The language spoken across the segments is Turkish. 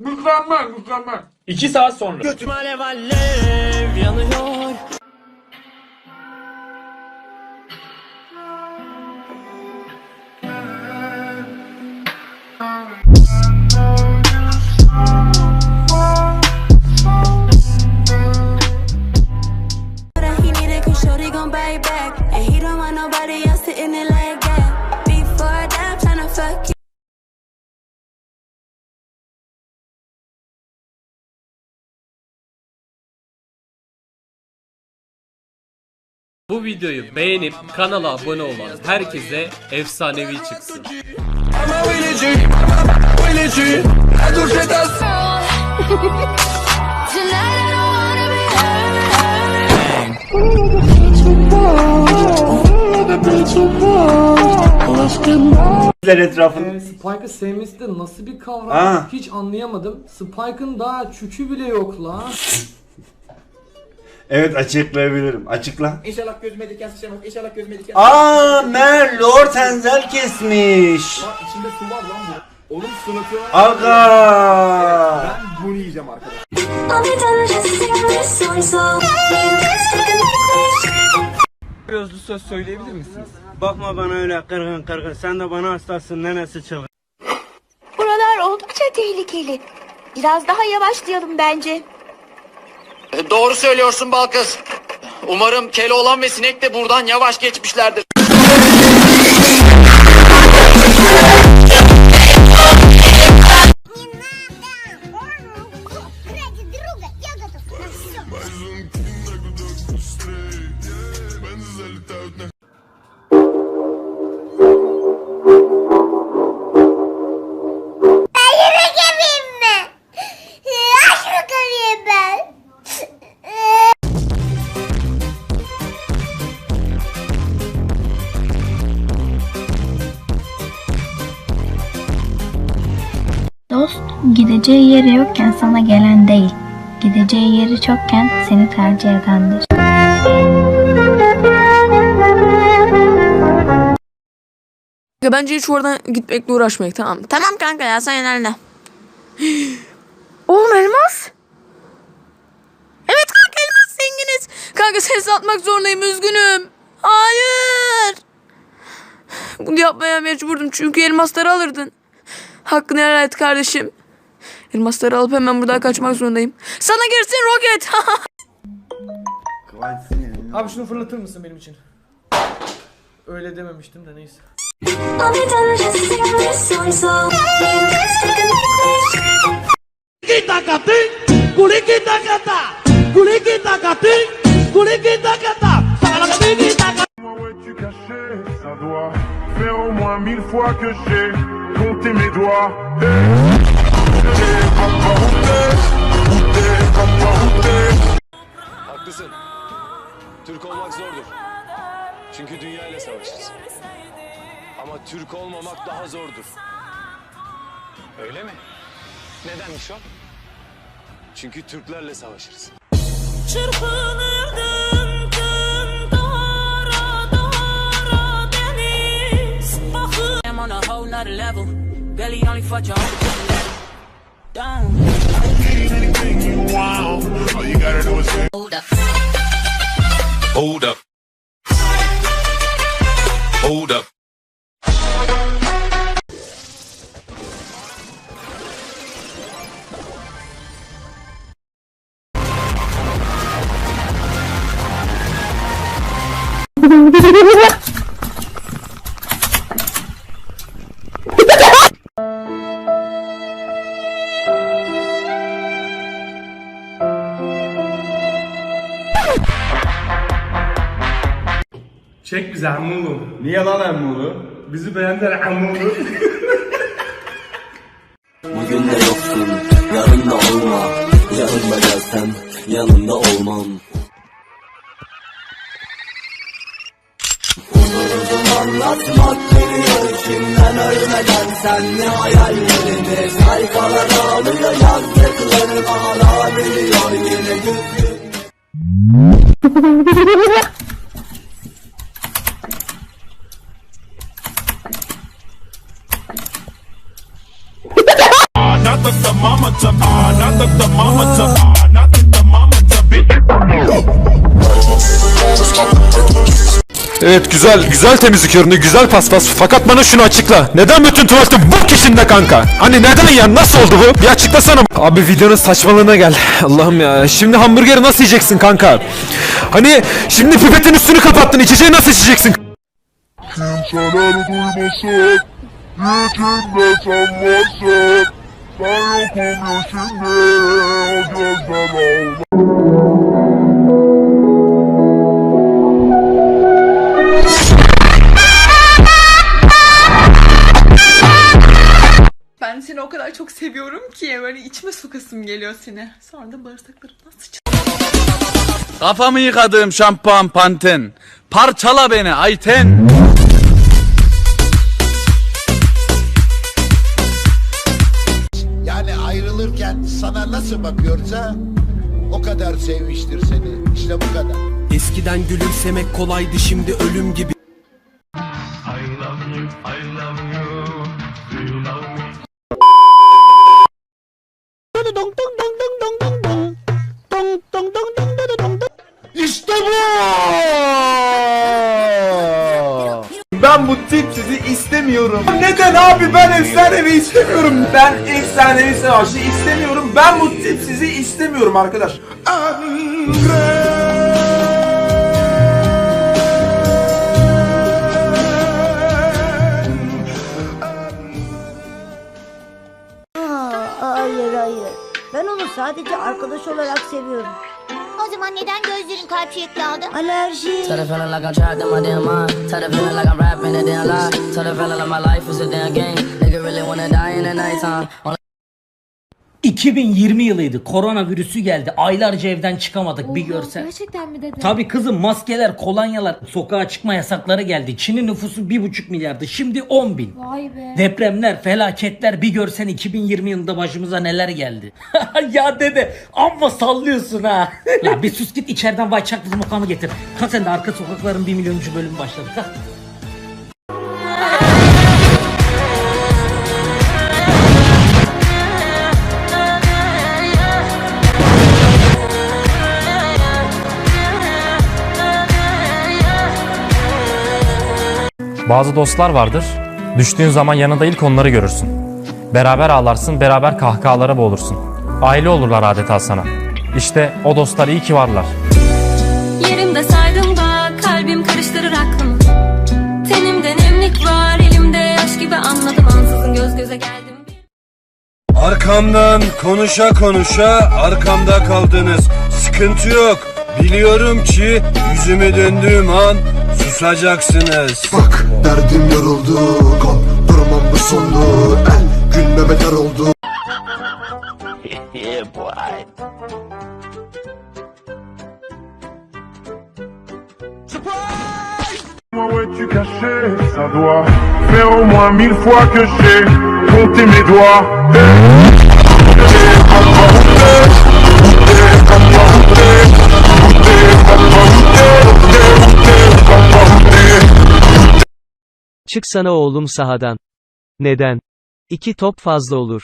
Mükemmel mükemmel. 2 saat sonra. Alev alev yanıyor. Bu videoyu beğenip kanala abone olan herkese efsanevi çıksın. Be etrafın Spike'ı sevmesi de nasıl bir kavram Aa. hiç anlayamadım. Spike'ın daha çükü bile yok lan. Evet açıklayabilirim. Açıkla. İnşallah gözüme diken sıçramaz. İnşallah gözüme diken Aa Mer Lord Enzel kesmiş. Lan içinde su var lan bu. Oğlum sınıfı. Aga. Ben bunu yiyeceğim arkadaş. I'll be done just singing this song, so let's take a look. Özlü söz söyleyebilir misiniz? Bakma bana öyle kırgın kırgın. Sen de bana hastasın nenesi çılgın. Buralar oldukça tehlikeli. Biraz daha yavaşlayalım bence. Doğru söylüyorsun Balkız. Umarım Keloğlan ve Sinek de buradan yavaş geçmişlerdir. Dost gideceği yeri yokken sana gelen değil, gideceği yeri çokken seni tercih edendir. Bence hiç oradan gitmekle uğraşmayın tamam mı? Tamam kanka ya sen ilerle. Oğlum elmas. Evet kanka elmas zenginiz. Kanka ses atmak zorundayım üzgünüm. Hayır. Bunu yapmaya mecburdum çünkü elmasları alırdın. Hakkını helal et kardeşim. Elmasları alıp hemen buradan kaçmak zorundayım. Sana girsin roket. Abi şunu fırlatır mısın benim için? Öyle dememiştim de neyse. I'll be done just singing this song, so let's take a look. tu caché, ça doit faire au moins mille fois que j'ai compté mes doigts. Haklısın. Türk olmak zordur. Çünkü dünya ile savaşırız. Ama Türk olmamak daha zordur. Öyle mi? Nedenmiş o? Çünkü Türklerle savaşırız. Çırpınırdım tüm duvara duvara deniz Bakır I'm on a whole nother level. Belly only for your own Down. All you gotta do is say, Hold up. hold up. Hold up. Çek bize Amulu. Niye lan Emmulu? Bizi beğendiler Amulu. Bugün de yoksun, yarın da olma. Yarın da gelsem, yanında olmam. Anlatmak geliyor içimden ölmeden sen ne hayallerini Sayfalara alıyor yazdıklarım hala biliyor yine gün Evet güzel güzel temizlik ürünü güzel paspas. Fakat bana şunu açıkla. Neden bütün tuvalete bu kişinde kanka? Hani neden ya? Nasıl oldu bu? Bir açıklasana. Abi videonun saçmalığına gel. Allah'ım ya. Şimdi hamburgeri nasıl yiyeceksin kanka? Hani şimdi pipetin üstünü kapattın. İçeceği nasıl içeceksin? Kimseler duymasın, içimde sen varsın. Ben yokum ya şimdi, o gözden sokasım geliyor seni. Sonra da bağırsaklarımdan sıç. Kafamı yıkadığım şampuan panten. Parçala beni Ayten. Yani ayrılırken sana nasıl bakıyorsa o kadar sevmiştir seni. İşte bu kadar. Eskiden gülümsemek kolaydı şimdi ölüm gibi Ben bu tipsizi istemiyorum. Neden abi ben efsanevi istemiyorum. Ben efsanevi savaşı istemiyorum. Ben bu tipsizi istemiyorum arkadaş. Hayır hayır. Ben onu sadece arkadaş olarak seviyorum. O zaman neden gözlerin kalp şekli aldı? Alerji. Tell the feeling like I'm trapped in my damn mind Tell the feeling like I'm rapping a damn lie Tell the feeling like my life is a damn game Nigga really wanna die in the nighttime 2020 yılıydı. Koronavirüsü geldi. Aylarca evden çıkamadık bir görsen. Gerçekten mi dedin? Tabii kızım maskeler, kolonyalar, sokağa çıkma yasakları geldi. Çin'in nüfusu 1,5 milyardı. Şimdi 10 bin. Vay be. Depremler, felaketler bir görsen 2020 yılında başımıza neler geldi. ya dede amma sallıyorsun ha. ya bir sus git içeriden vay çaklısı mokamı getir. Kalk sen de arka sokakların 1 milyonuncu bölümü başladı. Kalk. Bazı dostlar vardır. Düştüğün zaman yanında ilk onları görürsün. Beraber ağlarsın, beraber kahkahalara boğulursun. Aile olurlar adeta sana. İşte o dostlar iyi ki varlar. Yerimde saydım bak kalbim karıştırır aklımı Tenimde nemlik var elimde yaş gibi anladım ansızın göz göze geldim Arkamdan konuşa konuşa arkamda kaldınız sıkıntı yok biliyorum ki yüzümü döndüğüm an susacaksınız Bak derdim yoruldu, kan durmam bu sondu. El gülme beter oldu. Ça doit faire au moins mille fois que j'ai compté mes doigts. Çıksana oğlum sahadan. Neden? İki top fazla olur.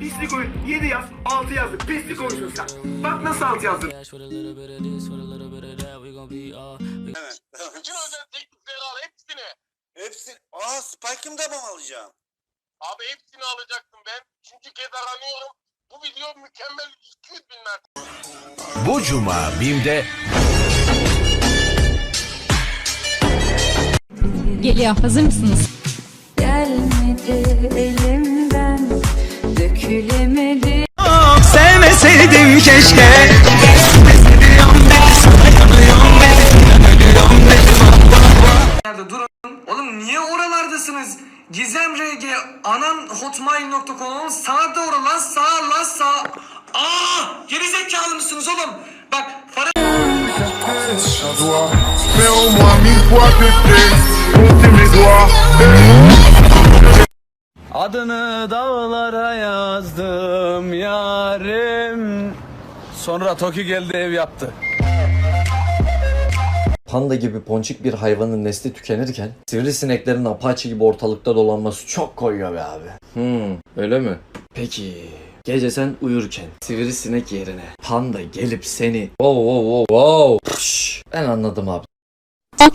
Pislik oyun. 7 yaz, 6 yazdı. Pislik oyunsun sen. Bak nasıl 6 yazdım. Bütün özel teknikleri al hepsini. Hepsini. Aa Spike'ım da mı alacağım? Abi hepsini alacaktım ben. Çünkü kez aranıyorum. Bu video mükemmel 200 bin mertebe. Bu cuma BİM'de Geliyor. Hazır mısınız? Gelmedi elimden dökülemedi Sevmeseydim keşke Nerede durun. Oralardasınız? Gizem RG anan hotmail.com sağda ora lan sağ lan sağ. Aa geri zekalı mısınız oğlum? Bak para. Adını dağlara yazdım yarim. Sonra Toki geldi ev yaptı. Panda gibi ponçik bir hayvanın nesli tükenirken sivrisineklerin apaçi gibi ortalıkta dolanması çok koyuyor be abi. Hmm, öyle mi? Peki gece sen uyurken sivrisinek yerine panda gelip seni wow wow wow wow Pş, ben anladım abi.